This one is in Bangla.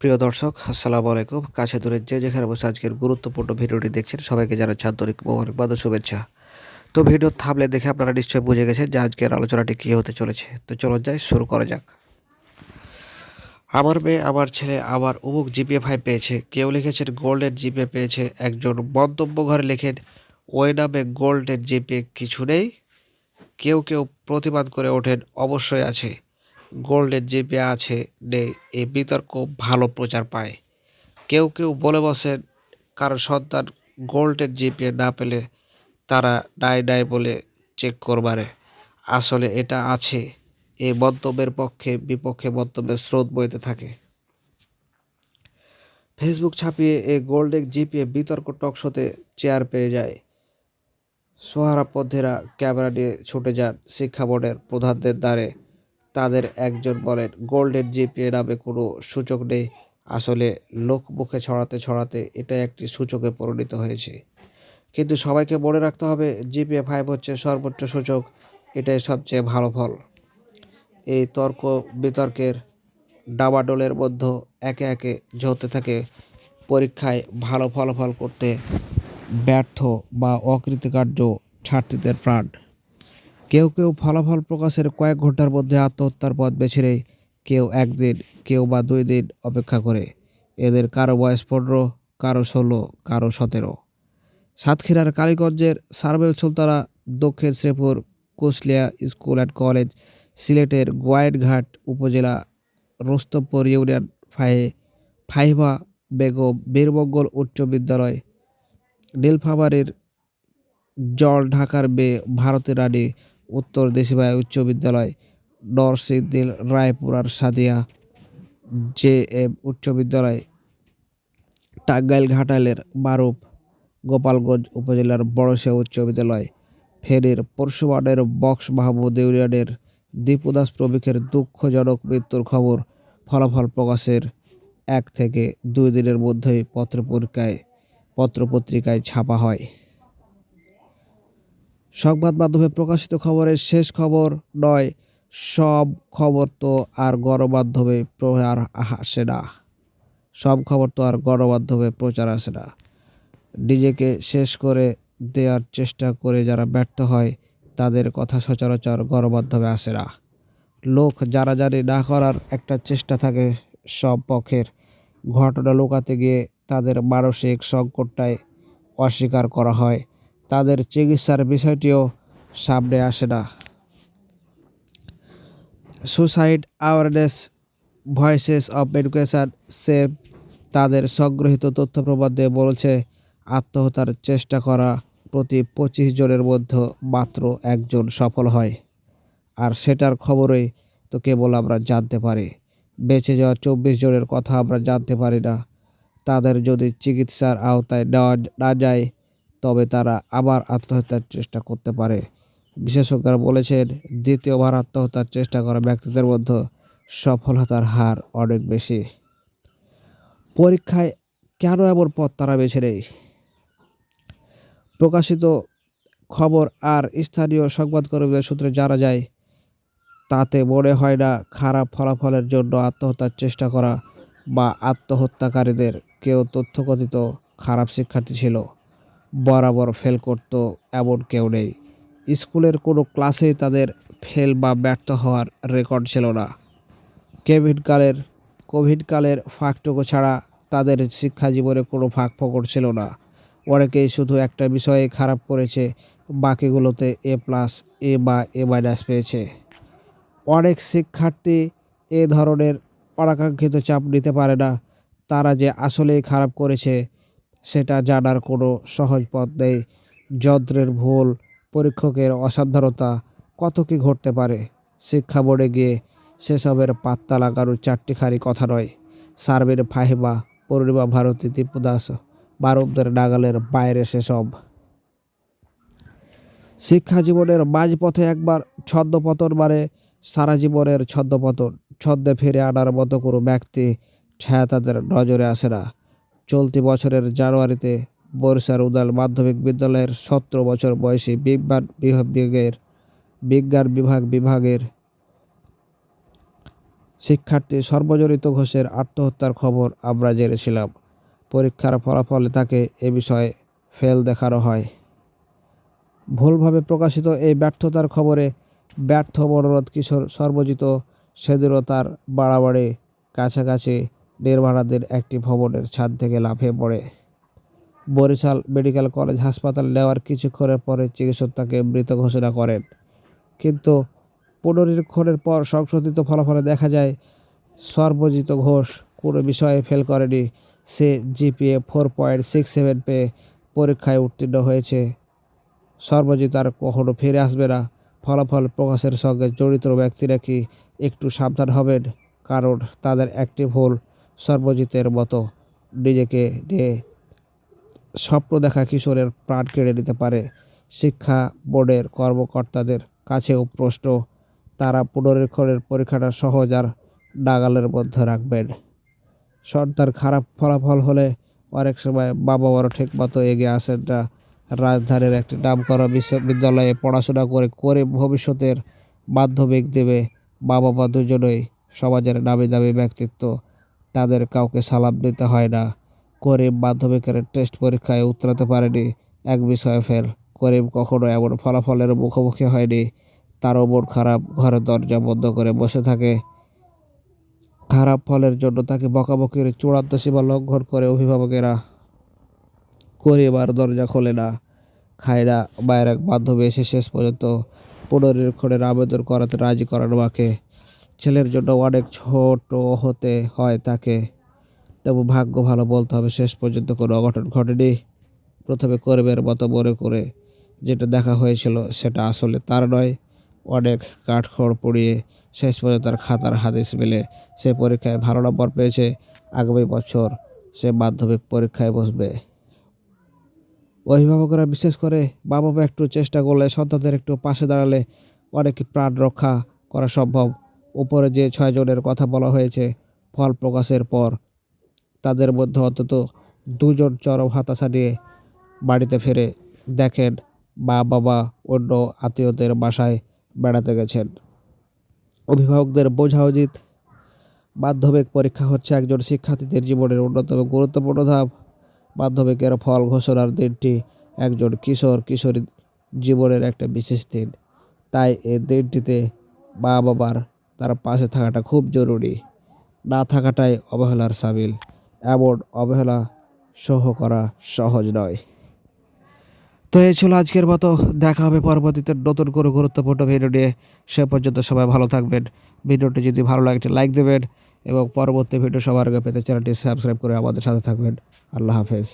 প্রিয় দর্শক, আসসালামু আলাইকুম। কাছে দূরে যে যেখানে বসে আজকের গুরুত্বপূর্ণ ভিডিওটি দেখছেন, সবাইকে জানাচ্ছি আন্তরিক মোবারকবাদ ও শুভেচ্ছা। তো ভিডিও থামলে দেখে আপনারা নিশ্চয়ই বুঝে গেছেন যে আজকের আলোচনাটি কী হতে চলেছে। তো চলো যাই, শুরু করা যাক। আমার মেয়ে, আমার ছেলে আবার অমুক জিপিএ ফাইভ পেয়েছে। কেউ লিখেছেন, গোল্ডেন জিপিএ পেয়েছে। একজন মন্তব্য ঘরে লেখেন, ওই নামে গোল্ডেন জিপিএ কিছু নেই। কেউ কেউ প্রতিবাদ করে ওঠেন, অবশ্যই আছে। গোল্ডের যে জিপে আছে এই বিতর্ক ভালো প্রচার পায়। কেউ কেউ বলে বসেন কারও সন্তান গোল্ডের জিপিএ না পেলে তারা নাই নাই বলে চেক করবারে। আসলে এটা আছে। এই মন্তব্যের পক্ষে, বিপক্ষে মন্তব্যের স্রোত বইতে থাকে। ফেসবুক ছাপিয়ে এই গোল্ডেন জিপিএ বিতর্ক টকশোতে চেয়ার পেয়ে যায়। সোহারাপদ্ধেরা ক্যামেরা নিয়ে ছুটে যান শিক্ষা বোর্ডের প্রধানদের দ্বারে। তাদের একজন বলেন গোল্ডেন জিপিএ নামে কোনো সূচক নেই। আসলে লোক মুখে ছড়াতে ছড়াতে এটা একটি সূচকে পরিণত হয়েছে। কিন্তু সবাইকে মনে রাখতে হবে জিপিএ ফাইভ হচ্ছে সর্বোচ্চ সূচক। এটাই সবচেয়ে ভালো ফল। এই তর্ক বিতর্কের ডাবাডোলের মধ্যে একে একে ঝরতে থাকে। পরীক্ষায় ভালো ফলাফল করতে ব্যর্থ বা অকৃতকার্য ছাত্রীদের প্রাণ। কেউ কেউ ফলাফল প্রকাশের কয়েক ঘণ্টার মধ্যে আত্মহত্যার পথ বেছে নেয়। কেউ একদিন, কেউ বা দুই দিন অপেক্ষা করে। এদের কারও বয়স পনেরো, কারও ষোলো, কারও সতেরো। সাতক্ষীরার কালীগঞ্জের সার্বেল সুলতানা, দক্ষিণ Sripur Kushalia school and college, সিলেটের গোয়াইনঘাট উপজেলা, রোস্তমপুর ইউনিয়ন ফাহে ফাইভা বেগম বীরমঙ্গল উচ্চ বিদ্যালয়, নীলফামারীর জল ঢাকার মেয়ে ভারতের রানী উত্তর দেশিবাই উচ্চ বিদ্যালয় নরসিংদীর রায়পুরার সাদিয়া জে এম উচ্চ বিদ্যালয় টাঙ্গাইল ঘাটালের বারুপ, গোপালগঞ্জ উপজেলার বড়শিয়া উচ্চ বিদ্যালয়, ফেনীর পরশুমানের বক্স মাহমুদ ইউনিয়নের দীপুদাস প্রমুখের দুঃখজনক মৃত্যুর খবর ফলাফল প্রকাশের এক থেকে দুই দিনের মধ্যেই পত্রপত্রিকায় পত্রপত্রিকায় ছাপা হয়। সংবাদ মাধ্যমে প্রকাশিত খবরের শেষ খবর নয়, সব খবর তো আর গণমাধ্যমে প্রচার আসে না। সব খবর তো আর গণমাধ্যমে প্রচার আসে না। নিজেকে শেষ করে দেওয়ার চেষ্টা করে যারা ব্যর্থ হয়, তাদের কথা সচরাচর গণমাধ্যমে আসে না। লোক যারা জানি না করার একটা চেষ্টা থাকে সব পক্ষের। ঘটনা লুকাতে গিয়ে তাদের মানসিক সংকটটাই অস্বীকার করা হয়। তাদের চিকিৎসার বিষয়টিও সামনে আসে না। Suicide awareness voices of education SAVE তাদের সংগৃহীত তথ্য দিয়ে বলছে, আত্মহত্যার চেষ্টা করা প্রতি পঁচিশ জনের মধ্যে মাত্র একজন সফল হয়। আর সেটার খবরই তো কেবল আমরা জানতে পারি। বেঁচে যাওয়া চব্বিশ জনের কথা আমরা জানতে পারি না। তাদের যদি চিকিৎসার আওতায় নেওয়া না যায় তবে তারা আবার আত্মহত্যার চেষ্টা করতে পারে। বিশেষজ্ঞরা বলেছেন, দ্বিতীয়বার আত্মহত্যার চেষ্টা করা ব্যক্তিদের মধ্যে সফলতার হার অনেক বেশি। পরীক্ষায় কেন এমন পথ তারা বেছে নেই প্রকাশিত খবর আর স্থানীয় সংবাদকর্মীদের সূত্রে জানা যায়, তাতে মনে হয় না খারাপ ফলাফলের জন্য আত্মহত্যার চেষ্টা করা বা আত্মহত্যাকারীদের কেউ তথ্যকথিত খারাপ শিক্ষার্থী ছিল। বরাবর ফেল করত, এমন কেউ নেই। স্কুলের কোনো ক্লাসেই তাদের ফেল বা ব্যর্থ হওয়ার রেকর্ড ছিল না। কোভিডকালের কোভিডকালের ফাঁকটুকু ছাড়া তাদের শিক্ষা জীবনে কোনো ফাঁক ফকর ছিল না। অনেকেই শুধু একটা বিষয়ে খারাপ করেছে, বাকিগুলোতে এ প্লাস এ বা এ মাইনাস পেয়েছে। অনেক শিক্ষার্থী এ ধরনের অনাকাঙ্ক্ষিত চাপ নিতে পারে না। তারা যে আসলেই খারাপ করেছে সেটা জানার কোনো সহজ পথ নেই। যন্ত্রের ভুল, পরীক্ষকের অসাবধানতা কত কী ঘটতে পারে? শিক্ষা বোর্ডে গিয়ে সেসবের পাত্তা লাগানোর চারটি খারি কথা নয়। সার্ভের ফাহিমা, পূর্ণিমা ভারতী দীপুদাস বারবদের নাগালের বাইরে সেসব। শিক্ষা জীবনের মাঝপথে একবার ছদ্মপতন মানে সারা জীবনের ছদ্মপতন ছদ্মে ফিরে আনার মতো কোনো ব্যক্তি ছায়া তাদের নজরে আসে না। চলতি বছরের জানুয়ারিতে বরিশাল উদাল মাধ্যমিক বিদ্যালয়ের সতেরো বছর বয়সী বিজ্ঞান বিভাগের বিজ্ঞান বিভাগ বিভাগের শিক্ষার্থী সর্বজনিত ঘোষের আত্মহত্যার খবর আমরা জেনেছিলাম। পরীক্ষার ফলাফলে তাকে এ বিষয়ে ফেল দেখানো হয়। ভুলভাবে প্রকাশিত এই ব্যর্থতার খবরে ব্যর্থ মনোরথ কিশোর সর্বজিত সেদিনও তার বাড়াবাড়ি কাছাকাছি নির্মাণাধীন একটি ভবনের ছাদ থেকে লাফিয়ে পড়ে। বরিশাল মেডিকেল কলেজ হাসপাতাল নেওয়ার কিছুক্ষণের পরে চিকিৎসক তাকে মৃত ঘোষণা করেন। কিন্তু পুনরীক্ষণের পর সংশোধিত ফলাফলে দেখা যায় সর্বজিত ঘোষ কোনো বিষয়ে ফেল করেনি। সে GPA four point six seven পেয়ে পরীক্ষায় উত্তীর্ণ হয়েছে। সর্বজিৎ আর কখনো ফিরে আসবে না। ফলাফল প্রকাশের সঙ্গে জড়িত ব্যক্তিরা কি একটু সাবধান হবেন, কারণ তাদের একটি ভুল সর্বজিতের মতো নিজেকে নিয়ে স্বপ্ন দেখা কিশোরের প্রাণ কেড়ে নিতে পারে, শিক্ষা বোর্ডের কর্মকর্তাদের কাছেও প্রশ্ন। তারা পুনরীক্ষণের পরীক্ষাটা সহজ আর নাগালের মধ্যে রাখবেন। সন্তান খারাপ ফলাফল হলে অনেক সময় বাবা মারও ঠিক মতো এগিয়ে আসেন না। রাজধানীর একটি নামকরা বিশ্ববিদ্যালয়ে পড়াশোনা করে করে ভবিষ্যতের মাধ্যমিক দেবে মা বাবা মা দুজনেই সমাজের নামি দামি ব্যক্তিত্ব। তাদের কাউকে সালাম দিতে হয় না। করিম মাধ্যমিকের টেস্ট পরীক্ষায় উতরাতে পারেনি। এক বিষয়ে ফেল, করিম কখনো এমন ফলাফলের মুখোমুখি হয়নি। তারও মন খারাপ ঘরের দরজা বন্ধ করে বসে থাকে। খারাপ ফলের জন্য তাকে বকাবকির চূড়ান্ত সীমা লঙ্ঘন করে অভিভাবকেরা। করিম আর দরজা খোলে না। খায় না, মায়ের এক বান্ধবী এসে শেষ পর্যন্ত পুনরীক্ষণের আবেদন করাতে রাজি করানো মাকে। ছেলের জন্য অনেক ছোট হতে হয় তাকে। তবু ভাগ্য ভালো বলতে হবে, শেষ পর্যন্ত কোনো অঘটন ঘটেনি। প্রথমে করিমের মতো মনে করে যেটা দেখা হয়েছিল সেটা আসলে তার নয়। অনেক কাঠখড় পুড়িয়ে শেষ পর্যন্ত তার খাতার হাদিস মিলে। সে পরীক্ষায় ভালো নম্বর পেয়েছে। আগামী বছর সে মাধ্যমিক পরীক্ষায় বসবে। অভিভাবকরা বিশেষ করে বাবা মা একটু চেষ্টা করলে, সন্তানদের একটু পাশে দাঁড়ালে অনেক প্রাণ রক্ষা করা সম্ভব। উপরে যে ছয়জনের কথা বলা হয়েছে, ফল প্রকাশের পর তাদের মধ্যে অন্তত দুজন চরম হতাশা নিয়ে বাড়িতে ফিরে দেখেন মা, বাবা, অন্য আত্মীয়দের বাসায় বেড়াতে গেছেন। অভিভাবকদের বোঝা উচিত মাধ্যমিক পরীক্ষা হচ্ছে একজন শিক্ষার্থীদের জীবনের অন্যতম গুরুত্বপূর্ণ ধাপ। মাধ্যমিকের ফল ঘোষণার দিনটি একজন কিশোর কিশোরী জীবনের একটা বিশেষ দিন। তাই এই দিনটিতে মা, বাবার তার পাশে থাকাটা খুব জরুরি। না থাকাটাই অবহেলার সামিল এমন অবহেলা সহ করা সহজ নয়। তো এই ছিল আজকের মতো। দেখা হবে পরবর্তীতে নতুন করে গুরুত্বপূর্ণ ভিডিও নিয়ে। সে পর্যন্ত সবাই ভালো থাকবেন। ভিডিওটি যদি ভালো লাগে লাইক দেবেন এবং পরবর্তী ভিডিও সবার আগে পেতে চ্যানেলটি সাবস্ক্রাইব করে আমাদের সাথে থাকবেন। আল্লাহ হাফেজ।